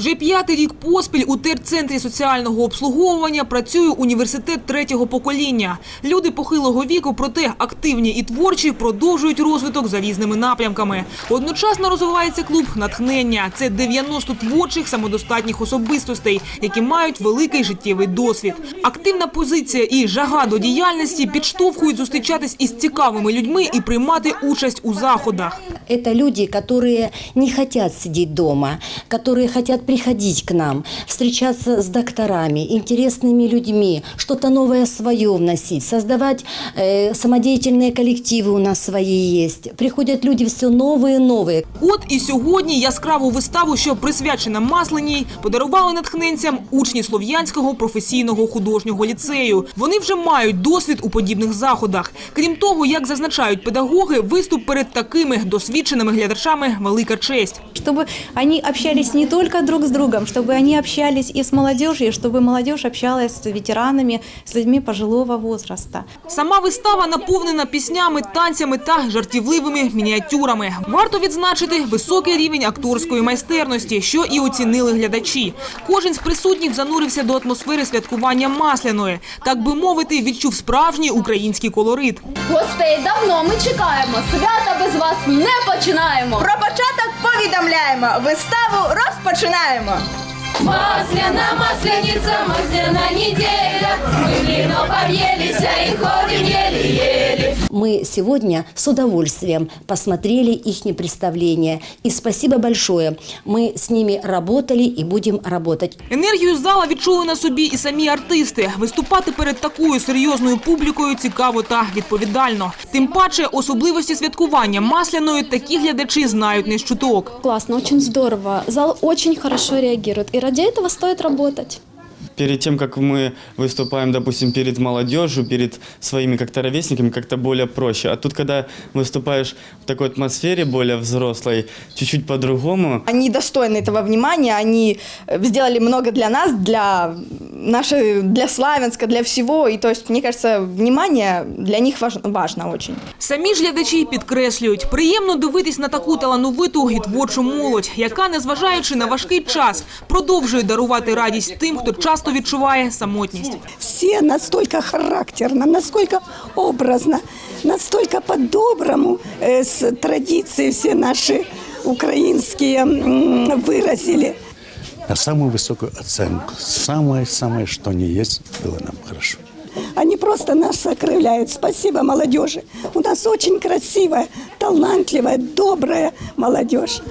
Вже п'ятий рік поспіль у терцентрі соціального обслуговування працює університет третього покоління. Люди похилого віку, проте активні і творчі, продовжують розвиток за різними напрямками. Одночасно розвивається клуб натхнення. Це 90 творчих самодостатніх особистостей, які мають великий життєвий досвід. Активна позиція і жага до діяльності підштовхують зустрічатись із цікавими людьми і приймати участь у заходах Это люди, которые не хотят сидеть дома, которые хотят приходить к нам, встречаться с докторами, интересными людьми, что-то новое свое вносить, создавать э, самодеятельные коллективы у нас свои есть. Приходят люди все новые и новые. От і сьогодні яскраву виставу, що присвячена Масленій, подарували натхненцям учні Слов'янського професійного художнього ліцею. Вони вже мають досвід у подібних заходах. Крім того, як зазначають педагоги, виступ перед такими досвідченими глядачами – велика честь. чтобы они общались не только друг с другом, чтобы они общались и с молодежью, чтобы молодежь общалась с ветеранами, с людьми пожилого возраста. Сама вистава наповнена піснями, танцями та жартівливими мініатюрами. Варто відзначити високий рівень акторської майстерності, що і оцінили глядачі. Кожен з присутніх занурився до атмосфери святкування масляної. Так би мовити, відчув справжній український колорит. Гостей давно ми чекаємо. Свята без вас не починаємо. Про початок повідомляємо. Виставу розпочинаємо. Масляна, масляниця, масляна неділя. Ми віно поб'єлися і єлі-єлі Мы сегодня с удовольствием посмотрели их представление. И спасибо большое. Мы с ними работали и будем работать. Енергію зала відчули на собі і самі артисти. Виступати перед такою серйозною публікою цікаво та відповідально. Тим паче особливості святкування масляної такі глядачі знають не з чуток. Классно, очень здорово. Зал очень хорошо реагирует. И ради этого стоит работать. Перед тем, как мы выступаем, допустим, перед молодежью, перед своими как-то ровесниками, как-то более проще. А тут, когда выступаешь в такой атмосфере более взрослой, чуть-чуть по-другому, Они достойны этого внимания, они э, сделали много для нас, для нашей, для Славянска, для всего. И то есть, мне кажется, внимание для них важ- важно очень. Самі ж глядачі підкреслюють, приємно дивитись на таку талановиту і творчу молодь, яка, незважаючи на важкий час, продовжує дарувати радість тим, хто часто відчуває самотність. все настолько характерно, насколько образно, настолько по-доброму с традиции все наши украинские м, выразили на самую высокую оценку. Самое-самое, что не есть, было нам хорошо. Они просто нас окрыляют. Спасибо молодежи. У нас очень красивая, талантливая, добрая молодежь.